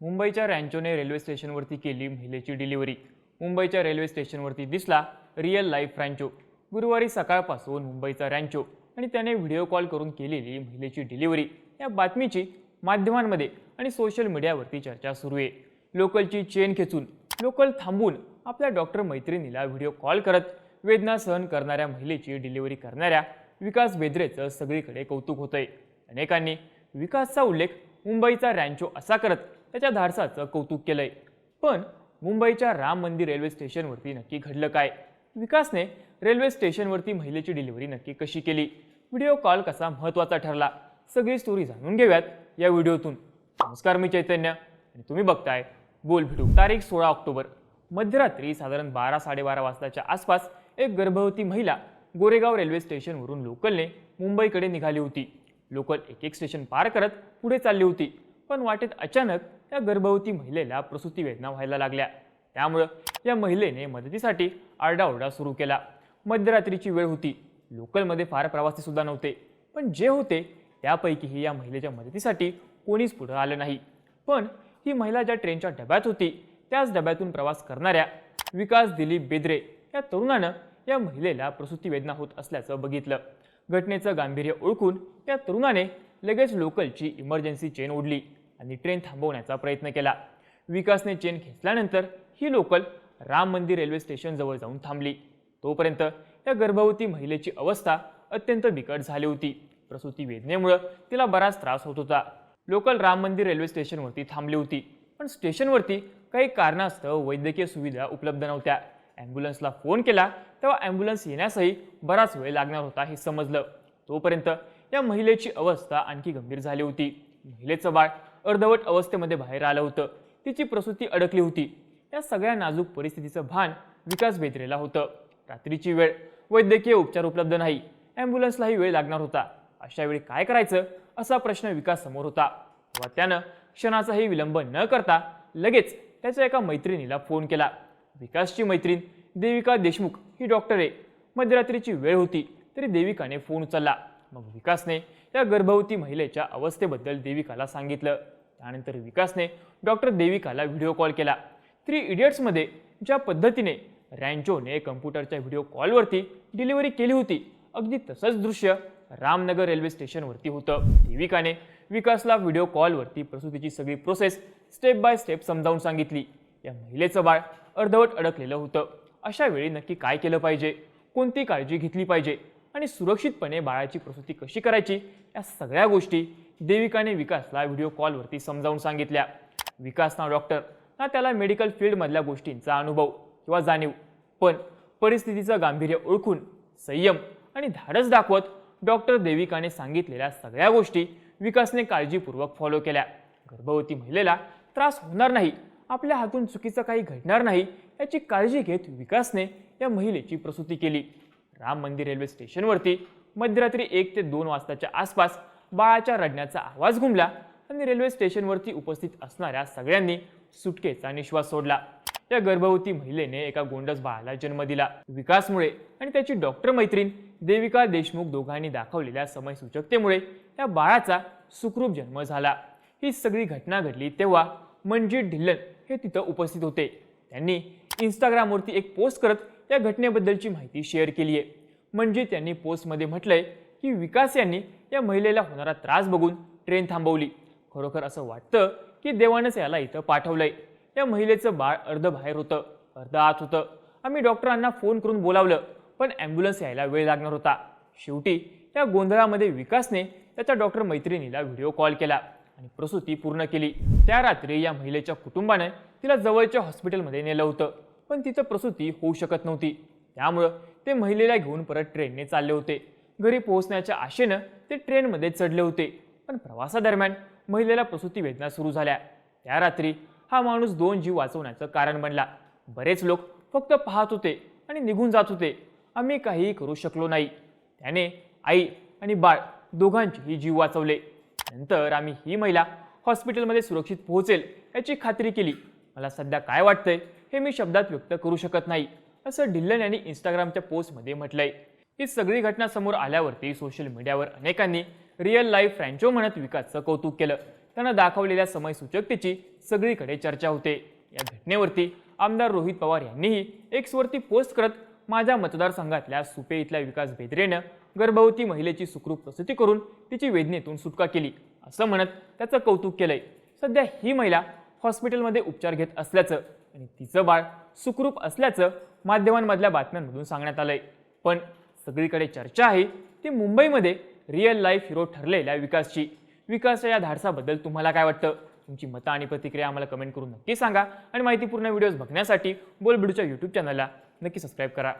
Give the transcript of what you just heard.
मुंबईच्या रँचोने रेल्वे स्टेशनवरती केली महिलेची डिलिव्हरी. मुंबईच्या रेल्वे स्टेशनवरती दिसला रिअल लाईफ रँचो. गुरुवारी सकाळपासून मुंबईचा रँचो आणि त्याने व्हिडिओ कॉल करून केलेली महिलेची डिलिव्हरी. या बातमीची माध्यमांमध्ये आणि सोशल मीडियावरती चर्चा सुरू आहे. लोकलची चेन खेचून लोकल थांबून आपल्या डॉक्टर मैत्रिणीला व्हिडिओ कॉल करत वेदना सहन करणाऱ्या महिलेची डिलिव्हरी करणाऱ्या विकास बेद्रेचं सगळीकडे कौतुक होतंय. अनेकांनी विकासचा उल्लेख मुंबईचा रँचो असा करत त्याच्या धाडसाचं कौतुक केलंय. पण मुंबईच्या राम मंदिर रेल्वे स्टेशनवरती नक्की घडलं काय? विकासने रेल्वे स्टेशनवरती महिलेची डिलिव्हरी नक्की कशी केली? व्हिडिओ कॉल कसा महत्त्वाचा ठरला? सगळी स्टोरी जाणून घेऊयात या व्हिडिओतून. नमस्कार मी चैतन्य. आणि तुम्ही बघताय बोल भेटू. तारीख सोळा ऑक्टोबर. मध्यरात्री साधारण बारा साडेबारा वाजताच्या आसपास एक गर्भवती महिला गोरेगाव रेल्वे स्टेशनवरून लोकलने मुंबईकडे निघाली होती. लोकल एक एक स्टेशन पार करत पुढे चालली होती. पण वाटेत अचानक त्या गर्भवती महिलेला प्रसूती वेदना व्हायला लागल्या. त्यामुळं या महिलेने मदतीसाठी आरडाओरडा सुरू केला. मध्यरात्रीची वेळ होती. लोकलमध्ये फार प्रवासी सुद्धा नव्हते. पण जे होते त्यापैकीही या महिलेच्या मदतीसाठी कोणीच पुढं आलं नाही. पण ही महिला ज्या ट्रेनच्या डब्यात होती त्याच डब्यातून प्रवास करणाऱ्या विकास दिलीप बेद्रे या तरुणानं या महिलेला प्रसूती वेदना होत असल्याचं बघितलं. घटनेचं गांभीर्य ओळखून त्या तरुणाने लगेच लोकलची इमर्जन्सी चेन ओढली. आणि ट्रेन थांबवण्याचा प्रयत्न केला. विकासने चेन खेचल्यानंतर ही लोकल राम मंदिर रेल्वे स्टेशनजवळ जाऊन थांबली. तोपर्यंत या गर्भवती महिलेची अवस्था अत्यंत बिकट झाली होती. प्रसूती वेदनेमुळं तिला बराच त्रास होत होता. लोकल राम मंदिर रेल्वे स्टेशनवरती थांबली होती. पण स्टेशनवरती काही कारणास्तव वैद्यकीय सुविधा उपलब्ध नव्हत्या. ॲम्ब्युलन्सला फोन केला तेव्हा ॲम्ब्युलन्स येण्यासही बराच वेळ लागणार होता हे समजलं. तोपर्यंत या महिलेची अवस्था आणखी गंभीर झाली होती. महिलेचं बाळ अर्धवट अवस्थेमध्ये बाहेर आलं होतं. तिची प्रसूती अडकली होती. या सगळ्या नाजूक परिस्थितीचं भान विकास बेदरेला होतं. रात्रीची वेळ. वैद्यकीय उपचार उपलब्ध नाही. ॲम्ब्युलन्सलाही वेळ लागणार होता. अशा वेळी काय करायचं? असा प्रश्न विकास समोर होता. तेव्हा त्यानं क्षणाचाही विलंब न करता लगेच त्याच्या एका मैत्रिणीला फोन केला. विकासची मैत्रीण देविका देशमुख ही डॉक्टर आहे. मध्यरात्रीची वेळ होती तरी देविकाने फोन उचलला. मग विकासने या गर्भवती महिलेच्या अवस्थेबद्दल देविकाला सांगितलं. त्यानंतर विकासने डॉक्टर देविकाला व्हिडिओ कॉल केला. थ्री इडियट्समध्ये ज्या पद्धतीने रँचोने कम्प्युटरच्या व्हिडिओ कॉलवरती डिलिव्हरी केली होती अगदी तसंच दृश्य रामनगर रेल्वे स्टेशनवरती होतं. देविकाने विकासला व्हिडिओ कॉलवरती प्रसूतीची सगळी प्रोसेस स्टेप बाय स्टेप समजावून सांगितली. या महिलेचं बाळ अर्धवट अडकलेलं होतं. अशा वेळी नक्की काय केलं पाहिजे? कोणती काळजी घेतली पाहिजे? आणि सुरक्षितपणे बाळाची प्रसूती कशी करायची? या सगळ्या गोष्टी देविकाने विकासला व्हिडिओ कॉलवरती समजावून सांगितल्या. विकास ना डॉक्टर ना त्याला मेडिकल फील्डमधल्या गोष्टींचा अनुभव किंवा जाणीव. पण परिस्थितीचं गांभीर्य ओळखून संयम आणि धाडस दाखवत डॉक्टर देविकाने सांगितलेल्या सगळ्या गोष्टी विकासने काळजीपूर्वक फॉलो केल्या. गर्भवती महिलेला त्रास होणार नाही आपल्या हातून चुकीचं काही घडणार नाही याची काळजी घेत विकासने या महिलेची प्रसूती केली. राम मंदिर रेल्वे स्टेशनवरती मध्यरात्री एक ते दोन वाजताच्या आसपास बाळाच्या रडण्याचा आवाज घुमला आणि रेल्वे स्टेशनवरती उपस्थित असणाऱ्या सगळ्यांनी सुटकेचा निश्वास सोडला. या गर्भवती महिलेने एका गोंडस बाळाला जन्म दिला. विकासमुळे आणि त्याची डॉक्टर मैत्रीण देविका देशमुख दोघांनी दाखवलेल्या समयसूचकतेमुळे या बाळाचा सुखरूप जन्म झाला. ही सगळी घटना घडली तेव्हा मनजीत ढिल्लन हे तिथं उपस्थित होते. त्यांनी इंस्टाग्रामवरती एक पोस्ट करत या घटनेबद्दलची माहिती शेअर केली आहे म्हणजे त्यांनी पोस्टमध्ये म्हटलंय की विकास यांनी या महिलेला होणारा त्रास बघून ट्रेन थांबवली. खरोखर असं वाटतं की देवानंच याला इथं पाठवलंय. या महिलेचं बाळ अर्ध बाहेर होतं अर्ध आत होतं. आम्ही डॉक्टरांना फोन करून बोलावलं पण ॲम्ब्युलन्स यायला वेळ लागणार होता. शेवटी त्या गोंधळामध्ये विकासने त्याच्या डॉक्टर मैत्रिणीला व्हिडिओ कॉल केला आणि प्रसूती पूर्ण केली. त्या रात्री या महिलेच्या कुटुंबाने तिला जवळच्या हॉस्पिटलमध्ये नेलं होतं. पण तिचं प्रसूती होऊ शकत नव्हती. त्यामुळं ते महिलेला घेऊन परत ट्रेनने चालले होते. घरी पोहोचण्याच्या आशेनं ते ट्रेनमध्ये चढले होते. पण प्रवासादरम्यान महिलेला प्रसूती वेदना सुरू झाल्या. त्या रात्री हा माणूस दोन जीव वाचवण्याचं कारण बनला. बरेच लोक फक्त पाहत होते आणि निघून जात होते. आम्ही काहीही करू शकलो नाही. त्याने आई आणि बाळ दोघांचेही जीव वाचवले. नंतर आम्ही ही महिला हॉस्पिटलमध्ये सुरक्षित पोहोचेल याची खात्री केली. मला सध्या काय वाटतंय हे मी शब्दात व्यक्त करू शकत नाही असं ढिल्लन यांनी इंस्टाग्रामच्या पोस्टमध्ये म्हटलंय. ही सगळी घटना समोर आल्यावरती सोशल मीडियावर अनेकांनी रिअल लाईफ फ्रँचो म्हणत विकासचं कौतुक केलं. त्यांना दाखवलेल्या समयसूचकतेची सगळीकडे चर्चा होते. या घटनेवरती आमदार रोहित पवार यांनीही एक्सवरती पोस्ट करत माझ्या मतदारसंघातल्या सुपे इथल्या विकास बेदरेनं गर्भवती महिलेची सुखरूप प्रसूती करून तिची वेदनेतून सुटका केली असं म्हणत त्याचं कौतुक केलंय. सध्या ही महिला हॉस्पिटलमध्ये उपचार घेत असल्याचं आणि तिचं बाळ सुखरूप असल्याचं माध्यमांमधल्या बातम्यांमधून सांगण्यात आलंय. पण सगळीकडे चर्चा आहे ती मुंबईमध्ये रिअल लाईफ हिरो ठरलेल्या विकासची. विकासच्या या धाडसाबद्दल तुम्हाला काय वाटतं? तुमची मतं आणि प्रतिक्रिया आम्हाला कमेंट करून नक्की सांगा आणि माहितीपूर्ण व्हिडिओज बघण्यासाठी बोलबिडूच्या यूट्यूब चॅनलला नक्की सबस्क्राईब करा.